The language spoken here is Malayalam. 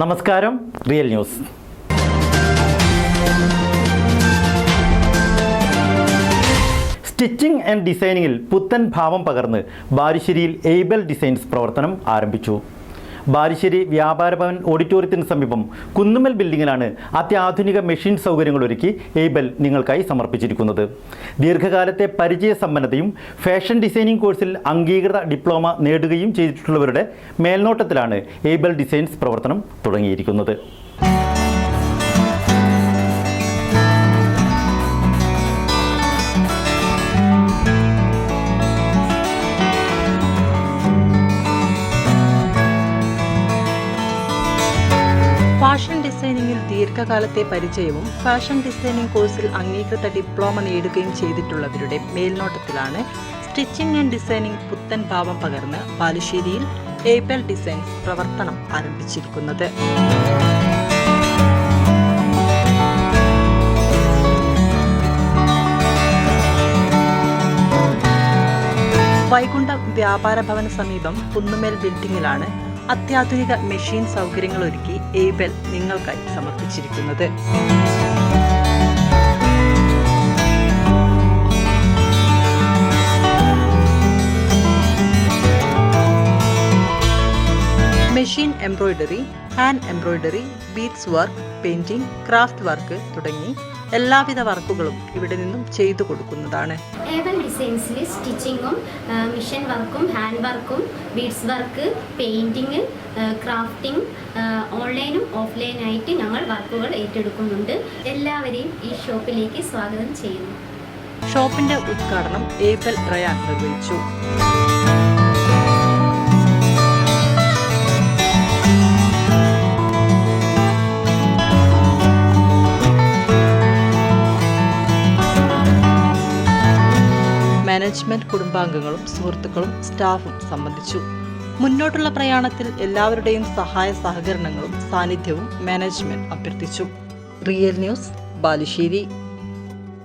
നമസ്കാരം റിയൽ ന്യൂസ്. സ്റ്റിച്ചിങ് ആൻഡ് ഡിസൈനിങ്ങിൽ പുത്തൻ ഭാവം പകർന്ന് ബാരിശ്ശേരിയിൽ എയ്ബൽ ഡിസൈൻസ് പ്രവർത്തനം ആരംഭിച്ചു. ബാലുശ്ശേരി വ്യാപാര ഭവൻ ഓഡിറ്റോറിയത്തിന് സമീപം കുന്നുമൽ ബിൽഡിങ്ങിലാണ് അത്യാധുനിക മെഷീൻ സൗകര്യങ്ങൾ ഒരുക്കി എയ്ബൽ നിങ്ങൾക്കായി സമർപ്പിച്ചിരിക്കുന്നത്. ദീർഘകാലത്തെ പരിചയ സമ്പന്നതയും ഫാഷൻ ഡിസൈനിങ് കോഴ്സിൽ അംഗീകൃത ഡിപ്ലോമ നേടുകയും ചെയ്തിട്ടുള്ളവരുടെ മേൽനോട്ടത്തിലാണ് എയ്ബൽ ഡിസൈൻസ് പ്രവർത്തനം തുടങ്ങിയിരിക്കുന്നത്. ഡിസൈനിങ്ങിൽ ദീർഘകാലത്തെ പരിചയവും ഫാഷൻ ഡിസൈനിങ് കോഴ്സിൽ അംഗീകൃത ഡിപ്ലോമ നേടുകയും ചെയ്തിട്ടുള്ളവരുടെ മേൽനോട്ടത്തിലാണ് സ്റ്റിച്ചിങ് ആൻഡ് ഡിസൈനിങ് പുത്തൻ ഭാവം പകർന്ന് ബാലുശ്ശേരിയിൽ ഏബൽ ഡിസൈൻസ് പ്രവർത്തനം ആരംഭിച്ചിരിക്കുന്നത്. വൈകുണ്ഠ വ്യാപാര ഭവന സമീപം കുന്നുമേൽ ബിൽഡിംഗിലാണ് അത്യാധുനിക മെഷീൻ സൗകര്യങ്ങൾ ഒരുക്കി എയ്ബൽ നിങ്ങൾക്കായി സമർപ്പിച്ചിരിക്കുന്നത്. Machine embroidery hand embroidery beads work painting craft work തുടങ്ങി എല്ലാവിധ വർക്കുകളും ഇവിടെ നിന്നും ചെയ്തു കൊടുക്കുന്നതാണ്. ഏവൻ ഡിസൈൻസിൽ സ്റ്റിച്ചിങ്ങും മിഷൻ വർക്കും ഹാൻഡ് വർക്കും ബീഡ്സ് വർക്ക് പെയിന്റിങ് ക്രാഫ്റ്റിംഗ് ഓൺലൈനും ഓഫ്ലൈനായിട്ട് ഞങ്ങൾ വർക്കുകൾ ഏറ്റെടുക്കുന്നുണ്ട്. എല്ലാവരെയും ഈ ഷോപ്പിലേക്ക് സ്വാഗതം ചെയ്യുന്നു. ഷോപ്പിന്റെ ഉദ്ഘാടനം ഏബൽ റയാൻ നിർവഹിച്ചു. മാനേജ്മെന്റ് കുടുംബാംഗങ്ങളും സുഹൃത്തുക്കളും സ്റ്റാഫും സംബന്ധിച്ചു. മുന്നോട്ടുള്ള പ്രയാണത്തിൽ എല്ലാവരുടെയും സഹായ സഹകരണങ്ങളും സാന്നിധ്യവും മാനേജ്മെന്റ് അഭ്യർത്ഥിച്ചു. Real news Balussery.